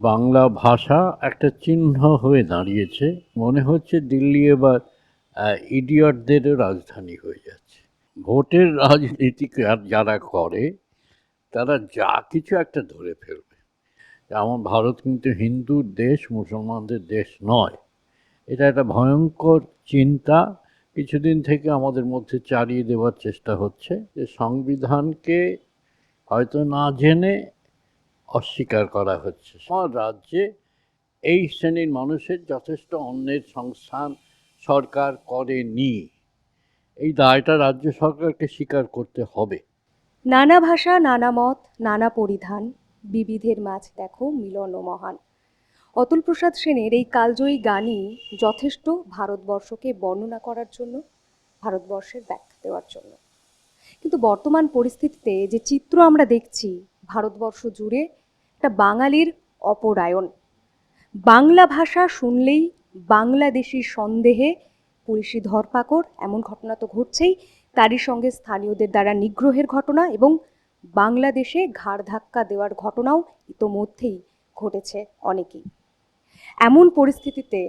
বাংলা ভাষা একটা চিহ্ন হয়ে দাঁড়িয়েছে। মনে হচ্ছে দিল্লি এবার ইডিয়টদেরও রাজধানী হয়ে যাচ্ছে। ভোটের রাজনীতি যারা করে, তারা যা কিছু একটা ধরে ফেলবে। যেমন ভারত কিন্তু হিন্দুর দেশ, মুসলমানদের দেশ নয়। এটা একটা ভয়ঙ্কর চিন্তা। কিছুদিন থেকে আমাদের মধ্যে চালিয়ে দেওয়ার চেষ্টা হচ্ছে যে সংবিধানকে হয়তো না জেনে অস্বীকার করা হচ্ছে। আমার রাজ্যে এই শ্রেণির মানুষের যথেষ্ট অন্যের সংস্থান সরকার করেনি। এই দায়টা রাজ্য সরকারকে স্বীকার করতে হবে। নানা ভাষা, নানা মত, নানা পরিধান, বিবিধের মাছ দেখো মিলন ও মহান। অতুল প্রসাদ সেনের এই কালজয়ী গানই যথেষ্ট ভারতবর্ষকে বর্ণনা করার জন্য, ভারতবর্ষের ব্যাখ্যা দেওয়ার জন্য। কিন্তু বর্তমান পরিস্থিতিতে যে চিত্র আমরা দেখছি, ভারতবর্ষ জুড়ে একটা বাঙালির অপরায়ণ। বাংলা ভাষা শুনলেই বাংলাদেশি সন্দেহে পুলিশি ধরপাকড়, এমন ঘটনা তো ঘটছেই, তারই সঙ্গে স্থানীয়দের দ্বারা নিগ্রহের ঘটনা এবং বাংলাদেশে ঘাড় ধাক্কা দেওয়ার ঘটনাও ইতোমধ্যেই ঘটেছে অনেকেই। এমন পরিস্থিতিতে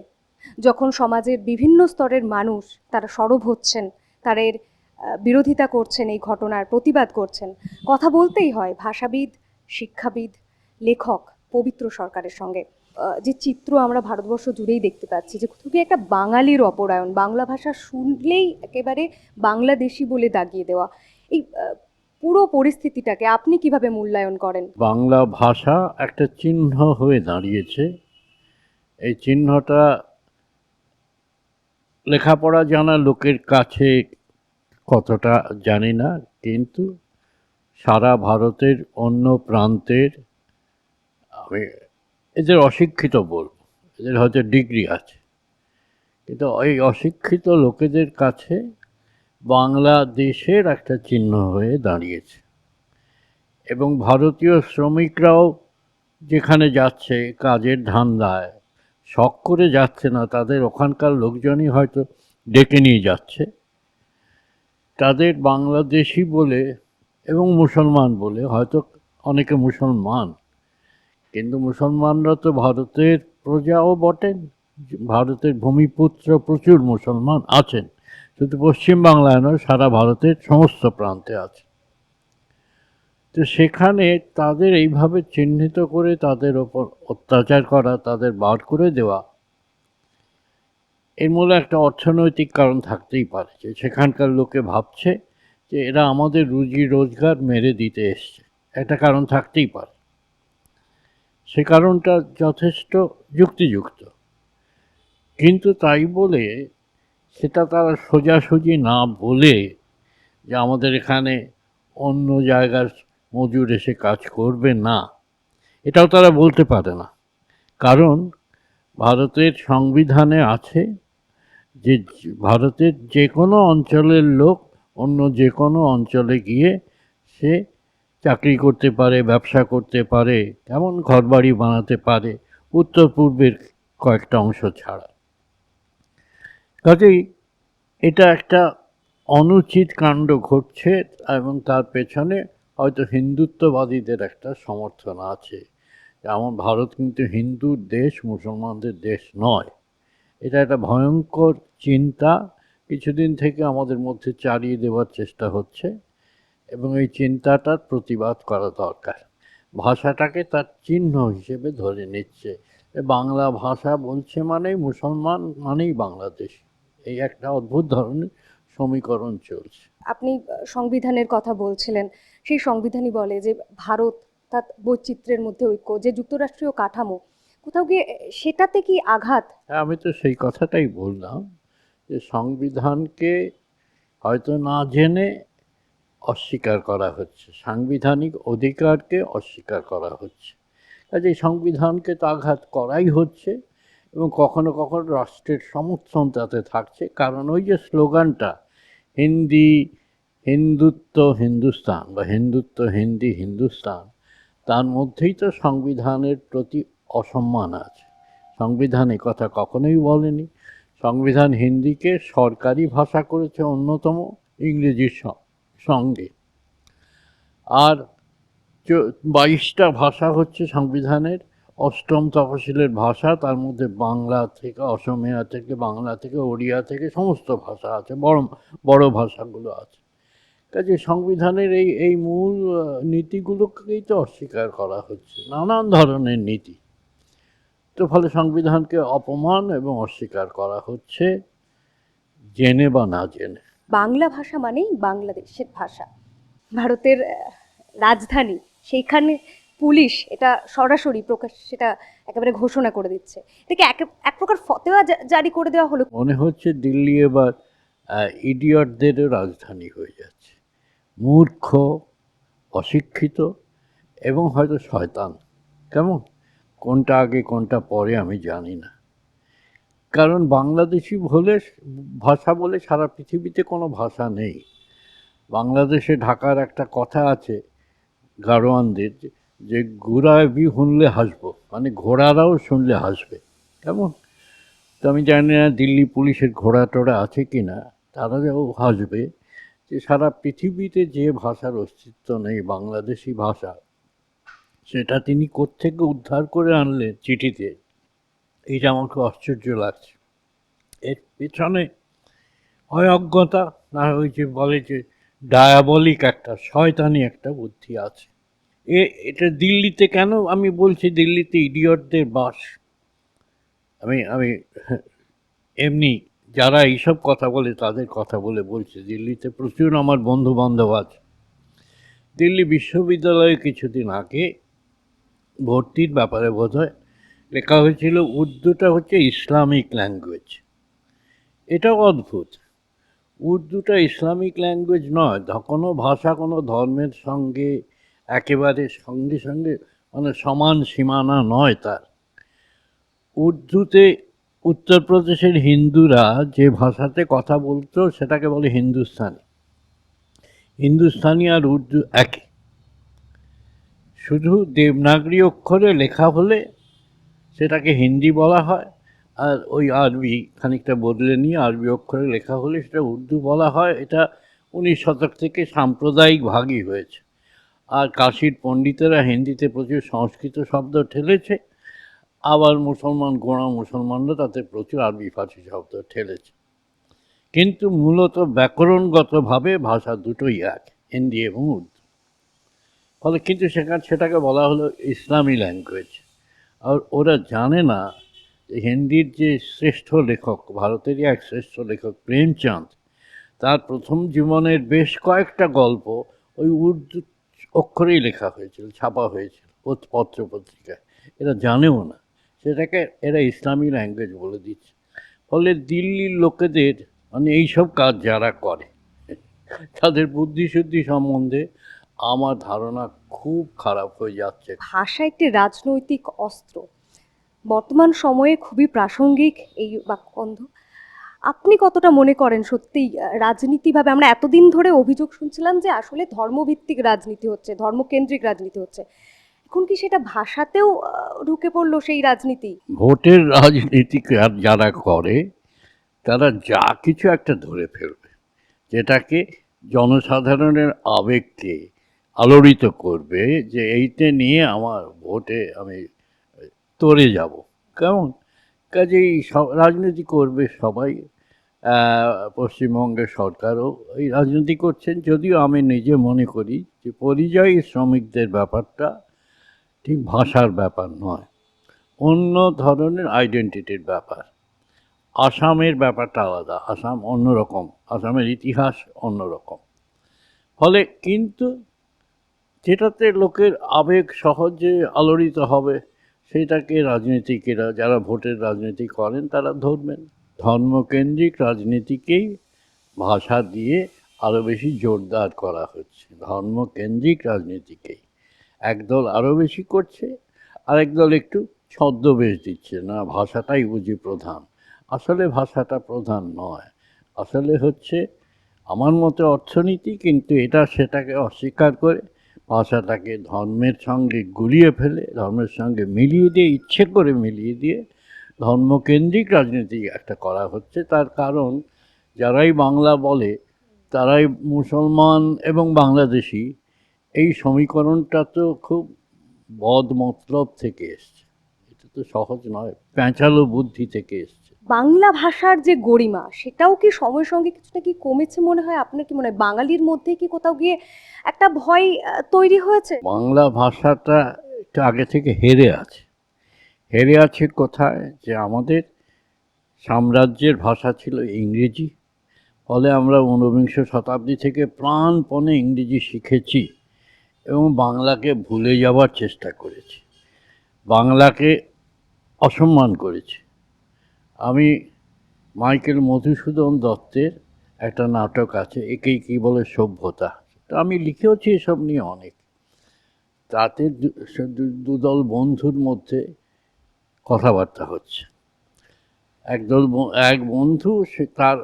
যখন সমাজের বিভিন্ন স্তরের মানুষ তারা সরব হচ্ছেন, তারা এর বিরোধিতা করছেন, এই ঘটনার প্রতিবাদ করছেন, কথা বলতেই হয়, ভাষাবিদ, শিক্ষাবিদ লেখক পবিত্র সরকারের সঙ্গে। যে চিত্র আমরা ভারতবর্ষ জুড়েই দেখতে পাচ্ছি, যে খুবই একটা বাঙালির অপরায়ণ, বাংলা ভাষা শুনলেই একেবারে বাংলাদেশি বলে দাগিয়ে দেওয়া। এই পুরো পরিস্থিতিটাকে আপনি কীভাবে মূল্যায়ন করেন? বাংলা ভাষা একটা চিহ্ন হয়ে দাঁড়িয়েছে। এই চিহ্নটা লেখাপড়া জানা লোকের কাছে কতটা জানি না, কিন্তু সারা ভারতের অন্য প্রান্তের আমি এদের অশিক্ষিত বলব এদের হয়তো ডিগ্রি আছে। কিন্তু এই অশিক্ষিত লোকেদের কাছে বাংলাদেশের একটা চিহ্ন হয়ে দাঁড়িয়েছে। এবং ভারতীয় শ্রমিকরাও যেখানে যাচ্ছে, কাজের ধান্দায়, শখ করে যাচ্ছে না, তাদের ওখানকার লোকজনই হয়তো ডেকে নিয়ে যাচ্ছে। তাদের বাংলাদেশি বলে এবং মুসলমান বলে হয়তো অনেকে মুসলমান কিন্তু মুসলমানরা তো ভারতের প্রজাও বটেন, ভারতের ভূমিপুত্র প্রচুর মুসলমান আছেন। শুধু পশ্চিম বাংলায় নয়, সারা ভারতের সমস্ত প্রান্তে আছে। তো সেখানে তাদের এইভাবে চিহ্নিত করে, তাদের ওপর অত্যাচার করা, তাদের বার করে দেওয়া, এর মূলে একটা অর্থনৈতিক কারণ থাকতেই পারে যে সেখানকার লোকে ভাবছে যে এরা আমাদের রুজি রোজগার মেরে দিতে এসছে। একটা কারণ থাকতেই পারে। সে কারণটা যথেষ্ট যুক্তিযুক্ত। কিন্তু তাই বলে সেটা তারা সোজাসুজি না বলে যে আমাদের এখানে অন্য জায়গার মজুর এসে কাজ করবে না, এটাও তারা বলতে পারে না। কারণ ভারতের সংবিধানে আছে যে ভারতের যে কোনো অঞ্চলের লোক অন্য যে কোনো অঞ্চলে গিয়ে সে চাকরি করতে পারে, ব্যবসা করতে পারে, এমন ঘরবাড়ি বানাতে পারে, উত্তর পূর্বের কয়েকটা অংশ ছাড়া। কাজেই এটা একটা অনুচিত কাণ্ড ঘটছে এবং তার পেছনে হয়তো হিন্দুত্ববাদীদের একটা সমর্থন আছে। যেমন ভারত কিন্তু হিন্দুর দেশ, মুসলমানদের দেশ নয়। এটা একটা ভয়ঙ্কর চিন্তা। কিছুদিন থেকে আমাদের মধ্যে চালিয়ে দেওয়ার চেষ্টা হচ্ছে। এবং এই চিন্তাটার প্রতিবাদ করা দরকার। ভাষাটাকে তার চিহ্ন হিসেবে ধরে নিচ্ছে। বাংলা ভাষা বলছে মানেই মুসলমান মানেই বাংলাদেশ। এই একটা অদ্ভুত ধরনের সমীকরণ চলছে। আপনি সংবিধানের কথা বলছিলেন সেই সংবিধানই বলে যে ভারত তার বৈচিত্র্যের মধ্যে ঐক্য যে যুক্তরাষ্ট্রীয় কাঠামো কোথাও গিয়ে সেটাতে কি আঘাত? হ্যাঁ আমি তো সেই কথাটাই বললাম যে সংবিধানকে হয়তো না জেনে অস্বীকার করা হচ্ছে। সাংবিধানিক অধিকারকে অস্বীকার করা হচ্ছে। কাজে সংবিধানকে তো আঘাত করাই হচ্ছে এবং কখনো কখনো রাষ্ট্রের সমর্থন তাতে থাকছে। কারণ ওই যে স্লোগানটা, হিন্দি হিন্দুত্ব হিন্দুস্তান বা হিন্দুত্ব হিন্দি হিন্দুস্তান, তার মধ্যেই তো সংবিধানের প্রতি অসম্মান আছে। সংবিধান কথা কখনোই বলেনি। সংবিধান হিন্দিকে সরকারি ভাষা করেছে অন্যতম ইংরেজির সঙ্গে। আর বাইশটা ভাষা হচ্ছে সংবিধানের, অষ্টম তফসিলের ভাষা, তার মধ্যে বাংলা থেকে, অসমিয়া থেকে, বাংলা থেকে, ওড়িয়া থেকে সমস্ত ভাষা আছে, বড় বড় ভাষাগুলো আছে। কাজে সংবিধানের এই এই মূল নীতিগুলোকেই তো অস্বীকার করা হচ্ছে, নানান ধরনের নীতি। তো ফলে সংবিধানকে অপমান এবং অস্বীকার করা হচ্ছে, জেনে বা না জেনে। বাংলা ভাষা মানেই বাংলাদেশের ভাষা। ভারতের রাজধানী, সেইখানে পুলিশ এটা সরাসরি প্রকাশ, সেটা একেবারে ঘোষণা করে দিচ্ছে। এটাকে এক এক প্রকার ফতেওয়া জারি করে দেওয়া হলো। মনে হচ্ছে দিল্লি এবার ইডিয়টদেরও রাজধানী হয়ে যাচ্ছে। মূর্খ, অশিক্ষিত এবং হয়তো শয়তান। কেমন? কোনটা আগে, কোনটা পরে আমি জানি না। কারণ বাংলাদেশি বলে ভাষা বলে সারা পৃথিবীতে কোনো ভাষা নেই। বাংলাদেশে ঢাকার একটা কথা আছে গাড়োয়ানদের যে- যে ঘোড়ায় বি শুনলে হাসবো মানে ঘোড়ারাও শুনলে হাসবে। কেমন? তো আমি জানি না দিল্লি পুলিশের ঘোড়া টোড়া আছে কি না তারা যাও হাসবে যে সারা পৃথিবীতে যে ভাষার অস্তিত্ব নেই বাংলাদেশি ভাষা, সেটা তিনি কোত্থেকে উদ্ধার করে আনলেন চিঠিতে? এইটা আমার খুব আশ্চর্য লাগছে এর পেছনে অজ্ঞতা, না ওই যে বলে যে ডায়াবলিক একটা, শয়তানি একটা বুদ্ধি আছে। এ, এটা দিল্লিতে কেন? আমি বলছি দিল্লিতে ইডিয়টদের বাস। আমি আমি এমনি যারা এইসব কথা বলে তাদের কথা বলে বলছি। দিল্লিতে প্রচুর আমার বন্ধু বান্ধব আছে। দিল্লি বিশ্ববিদ্যালয়ে কিছুদিন আগে ভর্তির ব্যাপারে বোধ হয় লেখা হয়েছিল, উর্দুটা হচ্ছে ইসলামিক ল্যাঙ্গুয়েজ। এটাও অদ্ভুত। উর্দুটা ইসলামিক ল্যাঙ্গুয়েজ নয় কোনো ভাষা কোনো ধর্মের সঙ্গে একেবারে সঙ্গে সঙ্গে মানে সমান সীমানা নয় তার। উর্দুতে উত্তরপ্রদেশের হিন্দুরা যে ভাষাতে কথা বলতো, সেটাকে বলে হিন্দুস্তানি। হিন্দুস্তানি আর উর্দু একই। শুধু দেবনাগরী অক্ষরে লেখা হলে সেটাকে হিন্দি বলা হয়, আর ওই আরবি খানিকটা বদলে নিয়ে আরবি অক্ষরে লেখা হলে সেটা উর্দু বলা হয়। এটা উনিশ শতক থেকে সাম্প্রদায়িক ভাগই হয়েছে। আর কাশির পণ্ডিতেরা হিন্দিতে প্রচুর সংস্কৃত শব্দ ঠেলেছে। আবার মুসলমান, গোড়া মুসলমানরা তাতে প্রচুর আরবি ফার্সি শব্দ ঠেলেছে। কিন্তু মূলত ব্যাকরণগতভাবে ভাষা দুটোই এক, হিন্দি এবং উর্দু। ফলে কিন্তু সেখানে, সেটাকে বলা হলো ইসলামী ল্যাঙ্গুয়েজ। আর ওরা জানে না হিন্দির যে শ্রেষ্ঠ লেখক, ভারতেরই এক শ্রেষ্ঠ লেখক প্রেমচাঁদ, তার প্রথম জীবনের বেশ কয়েকটা গল্প ওই উর্দু অক্ষরেই লেখা হয়েছিল, ছাপা হয়েছিল পত- পত্র পত্রিকায় এরা জানেও না। সেটাকে এরা ইসলামী ল্যাঙ্গুয়েজ বলে দিচ্ছে। ফলে দিল্লির লোকেদের মানে এইসব কাজ যারা করে, তাদের বুদ্ধিশুদ্ধি সম্বন্ধে আমার ধারণা খুব খারাপ হয়ে যাচ্ছে। ভাষা একটি রাজনৈতিক অস্ত্র। বর্তমান সময়ে খুবই প্রাসঙ্গিক এই বাক্যবন্ধ আপনি কতটা মনে করেন সত্যিই রাজনীতিভাবে আমরা এতদিন ধরে অভিযোগ শুনছিলাম যে আসলে ধর্মভিত্তিক রাজনীতি হচ্ছে ধর্মকেন্দ্রিক রাজনীতি হচ্ছে। এখন কি সেটা ভাষাতেও ঢুকে পড়ল সেই রাজনীতি? ভোটের রাজনীতি যারা করে তারা যা কিছু একটা ধরে ফেলবে। যেটাকে জনসাধারণের আবেগকে আলোড়িত করবে যে এইতে নিয়ে আমার ভোটে আমি তরে যাব। কেমন? কাজেই সব, রাজনীতি করবে সবাই পশ্চিমবঙ্গের সরকারও এই রাজনীতি করছেন। যদিও আমি নিজে মনে করি যে পরিযায়ী শ্রমিকদের ব্যাপারটা ঠিক ভাষার ব্যাপার নয়, অন্য ধরনের আইডেন্টিটির ব্যাপার। আসামের ব্যাপারটা আলাদা, আসাম অন্যরকম, আসামের ইতিহাস অন্যরকম। ফলে কিন্তু যেটাতে লোকের আবেগ সহজে আলোড়িত হবে, সেটাকে রাজনীতিকেরা, যারা ভোটের রাজনীতি করেন, তারা ধরবেন। ধর্মকেন্দ্রিক রাজনীতিকেই ভাষা দিয়ে আরও বেশি জোরদার করা হচ্ছে। ধর্মকেন্দ্রিক রাজনীতিকেই। একদল আরও বেশি করছে, আরেক দল একটু ছদ্মবেশ দিচ্ছে। না, ভাষাটাই বুঝি প্রধান। আসলে ভাষাটা প্রধান নয়। আসলে হচ্ছে, আমার মতে অর্থনীতি কিন্তু এটা সেটাকে অস্বীকার করে ভাষাটাকে ধর্মের সঙ্গে গুলিয়ে ফেলে, ধর্মের সঙ্গে মিলিয়ে দিয়ে, ইচ্ছে করে মিলিয়ে দিয়ে ধর্মকেন্দ্রিক রাজনীতি একটা করা হচ্ছে। তার কারণ, যারাই বাংলা বলে, তারাই মুসলমান এবং বাংলাদেশি, এই সমীকরণটা তো খুব বদ মতলব থেকে এসছে। এটা তো সহজ নয়, প্যাঁচালো বুদ্ধি থেকে এসছে। বাংলা ভাষার যে গরিমা, সেটাও কি সময়ের সঙ্গে কিছুটা কি কমেছে মনে হয়? আপনার কি মনে হয় বাঙালির মধ্যে কি কোথাও গিয়ে একটা ভয় তৈরি হয়েছে? বাংলা ভাষাটা একটু আগে থেকে হেরে আছে। হেরে আছে কোথায়? যে আমাদের সাম্রাজ্যের ভাষা ছিল ইংরেজি, ফলে আমরা ঊনবিংশ শতাব্দী থেকে প্রাণপণে ইংরেজি শিখেছি এবং বাংলাকে ভুলে যাওয়ার চেষ্টা করেছি। বাংলাকে অসম্মান করেছি। মাইকেল মধুসূদন দত্তের একটা নাটক আছে, একেই কী বলে সভ্যতা। তো আমি লিখেওছি এসব নিয়ে অনেক। তাতে দুদল বন্ধুর মধ্যে কথাবার্তা হচ্ছে। একদল এক বন্ধু, সে তার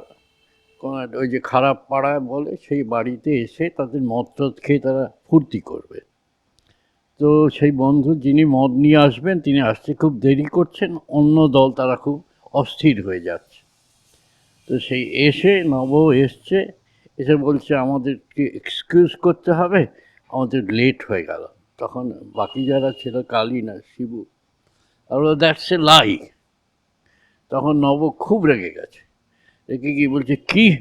ওই যে খারাপ পাড়ায় বলে, সেই বাড়িতে এসে তাদের মদ টদ খেয়ে তারা ফুর্তি করবে। তো সেই বন্ধু যিনি মদ নিয়ে আসবেন, তিনি আসতে খুব দেরি করছেন, অন্য দল তারা খুব অস্থির হয়ে যাচ্ছে। তো সেই এসে নব এসছে, এসে বলছে, আমাদেরকে এক্সকিউজ করতে হবে, আমাদের লেট হয়ে গেল। তখন বাকি যারা ছিল কালী না শিবু আর দ্যাটস এ লাই তখন নব খুব রেগে গেছে। রেগে গিয়ে বলছে, কি?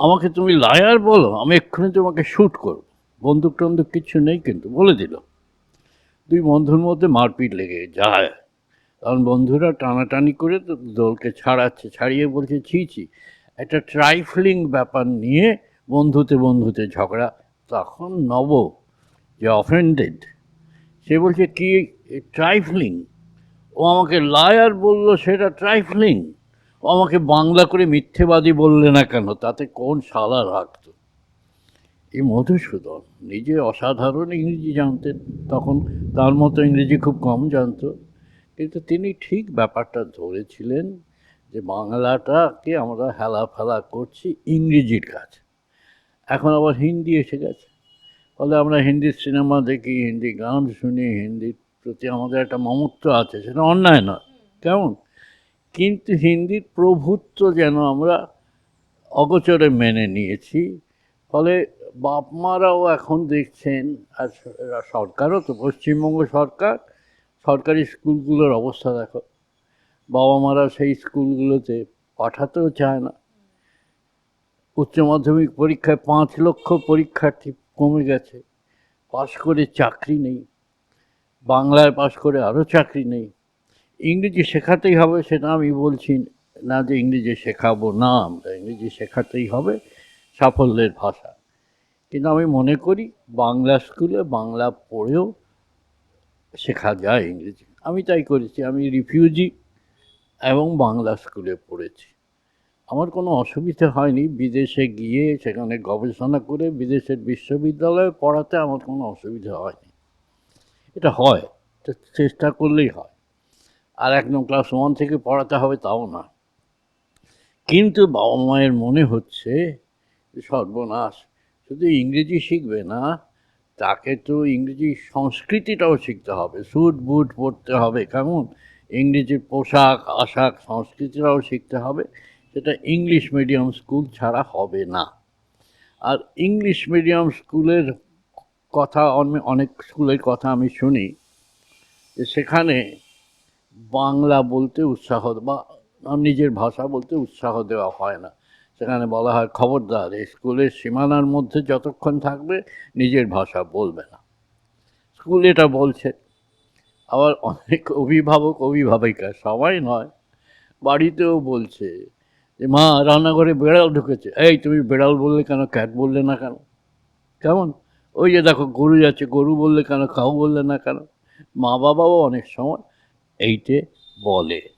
আমাকে তুমি লায়ার বলো? আমি এক্ষুনি তোমাকে শ্যুট করব। বন্দুক টন্দুক কিছু নেই, কিন্তু বলে দিল। দুই বন্ধুর মধ্যে মারপিট লেগে যায়। তখন বন্ধুরা টানাটানি করে তো দোলকে ছাড়াচ্ছে, ছাড়িয়ে বলছে, ছি ছি। একটা ট্রাইফলিং ব্যাপার নিয়ে বন্ধুতে বন্ধুতে ঝগড়া। তখন নব যে অফেন্ডেড সে বলছে, কি ট্রাইফলিং? ও আমাকে লায়ার বলল, সেটা ট্রাইফলিং। ও আমাকে বাংলা করে মিথ্যেবাদী বললে না কেন? তাতে কোন শালা রাখতো এই মধুসূদন নিজে অসাধারণ ইংরেজি জানতেন। তখন তার মতো ইংরেজি খুব কম জানতো। কিন্তু তিনি ঠিক ব্যাপারটা ধরেছিলেন যে বাংলাটাকে আমরা হেলা ফেলা করছি ইংরেজির কাছে। এখন আবার হিন্দি এসে গেছে। ফলে আমরা হিন্দি সিনেমা দেখি, হিন্দি গান শুনি হিন্দির প্রতি আমাদের একটা মমত্ব আছে, সেটা অন্যায় না কেমন? কিন্তু হিন্দির প্রভুত্ব যেন আমরা অগোচরে মেনে নিয়েছি, ফলে বাপ মারাও এখন দেখছেন, আর সরকারও তো পশ্চিমবঙ্গ সরকার সরকারি স্কুলগুলোর অবস্থা দেখো। বাবা মারা সেই স্কুলগুলোতে পাঠাতেও চায় না। উচ্চ মাধ্যমিক পরীক্ষায় পাঁচ লক্ষ পরীক্ষার্থী কমে গেছে। পাশ করে চাকরি নেই। বাংলায় পাশ করে আরও চাকরি নেই। ইংরেজি শেখাতেই হবে সেটা আমি বলছি না যে ইংরেজি শেখাবো না আমরা। ইংরেজি শেখাতেই হবে সাফল্যের ভাষা। কিন্তু আমি মনে করি বাংলা স্কুলে বাংলা পড়েও শেখা যায় ইংরেজি। আমি তাই করেছি। আমি রিফিউজি এবং বাংলা স্কুলে পড়েছি। আমার কোনো অসুবিধা হয়নি। বিদেশে গিয়ে সেখানে গবেষণা করে বিদেশের বিশ্ববিদ্যালয়ে পড়াতে আমার কোনো অসুবিধা হয়নি। এটা হয়। চেষ্টা করলেই হয়। আর একদম ক্লাস ওয়ান থেকে পড়াতে হবে তাও না। কিন্তু বাবা মায়ের মনে হচ্ছে সর্বনাশ। শুধু ইংরেজি শিখবে না তাকে তো ইংরেজি সংস্কৃতিটাও শিখতে হবে। স্যুট বুট পরতে হবে, কেমন? ইংরেজি পোশাক, আশাক সংস্কৃতিটাও শিখতে হবে। সেটা ইংলিশ মিডিয়াম স্কুল ছাড়া হবে না। আর ইংলিশ মিডিয়াম স্কুলের কথা অনে- অনেক স্কুলের কথা আমি শুনি যে সেখানে বাংলা বলতে উৎসাহ, বা নিজের ভাষা বলতে উৎসাহ দেওয়া হয় না। সেখানে বলা হয়, খবরদার স্কুলের সীমানার মধ্যে যতক্ষণ থাকবে, নিজের ভাষা বলবে না। স্কুল এটা বলছে। আবার অনেক অভিভাবক, অভিভাবিকা, সবাই নয়, বাড়িতেও বলছে যে, মা, রান্নাঘরে বেড়াল ঢুকেছে। এই, তুমি বেড়াল বললে কেন? ক্যাট বললে না কেন? কেমন? ওই যে দেখো, গরু যাচ্ছে, গরু বললে কেন? কাউ বললে না কেন? মা বাবাও অনেক সময় এইটে বলে।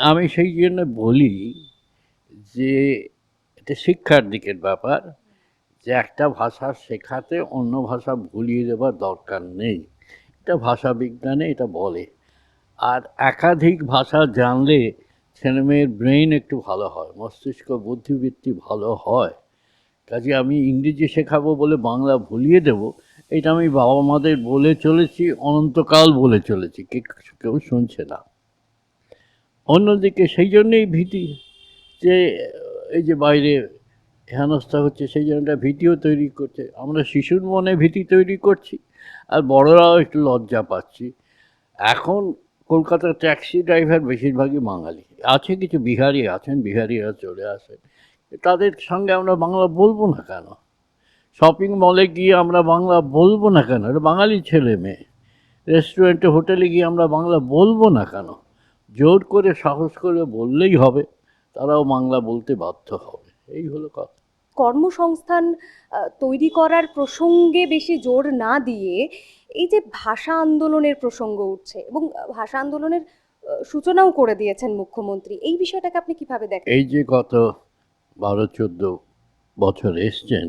আমি- সেই জন্য বলি যে এটা শিক্ষার দিকের ব্যাপার যে একটা ভাষা শেখাতে অন্য ভাষা ভুলিয়ে দেওয়ার দরকার নেই। এটা ভাষা বিজ্ঞানে এটা বলে। আর একাধিক ভাষা জানলে ছেলেমেয়ের ব্রেন একটু ভালো হয়, মস্তিষ্ক বুদ্ধিবৃত্তি ভালো হয়। কাজে আমি ইংরেজি শেখাবো বলে বাংলা ভুলিয়ে দেব, এটা আমি বাবা মাদের বলে চলেছি, অনন্তকাল বলে চলেছি কেউ শুনছে না। অন্যদিকে সেই জন্যেই ভীতি যে, এই যে বাইরে হেনস্থা হচ্ছে, সেই জন্য একটা ভীতিও তৈরি করছে। আমরা শিশুর মনে ভীতি তৈরি করছি, আর বড়রাও একটু লজ্জা পাচ্ছি। এখন কলকাতার ট্যাক্সি ড্রাইভার বেশিরভাগই বাঙালি। আছে কিছু বিহারি আছেন, বিহারিরা চলে আসেন। তাদের সঙ্গে আমরা বাংলা বলব না কেন? শপিং মলে গিয়ে আমরা বাংলা বলব না কেন? এটা বাঙালি ছেলে মেয়ে। রেস্টুরেন্টে, হোটেলে গিয়ে আমরা বাংলা বলব না কেন? জোর করে সাহস করে বললেই হবে তারাও বাংলা বলতে বাধ্য হবে। এই হলো কথা। কর্মসংস্থান তৈরি করার প্রসঙ্গে বেশি জোর না দিয়ে এই যে ভাষা আন্দোলনের প্রসঙ্গ উঠছে এবং ভাষা আন্দোলনের সূচনাও করে দিয়েছেন মুখ্যমন্ত্রী এই বিষয়টাকে আপনি কীভাবে দেখেন? এই যে গত বারো চোদ্দ বছর এসছেন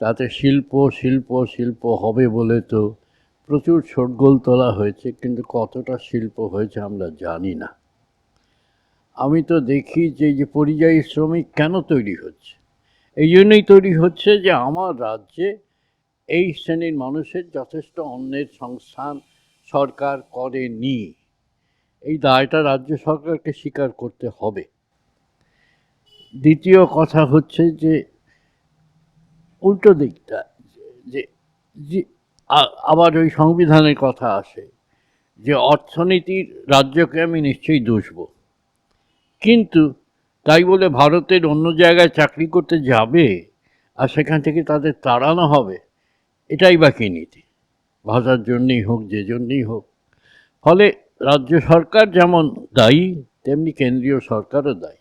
তাতে শিল্প শিল্প শিল্প হবে বলে তো প্রচুর শোরগোল তোলা হয়েছে, কিন্তু কতটা শিল্প হয়েছে আমরা জানি না। আমি তো দেখি যে যে পরিযায়ী শ্রমিক কেন তৈরি হচ্ছে? এই জন্যই তৈরি হচ্ছে যে, আমার রাজ্যে এই শ্রেণির মানুষের যথেষ্ট অন্যের সংস্থান সরকার করেনি। এই দায়টা রাজ্য সরকারকে স্বীকার করতে হবে। দ্বিতীয় কথা হচ্ছে যে, উল্টো দিকটা যে আবার ওই সংবিধানের কথা আসে যে অর্থনীতির রাজ্যকে আমি নিশ্চয়ই দুষব। কিন্তু তাই বলে ভারতের অন্য জায়গায় চাকরি করতে যাবে আর সেখান থেকে তাদের তাড়ানো হবে, এটাই বা কী নীতি। ভাষার জন্যই হোক, যে জন্যই হোক। ফলে রাজ্য সরকার যেমন দায়ী, তেমনি কেন্দ্রীয় সরকারও দায়ী।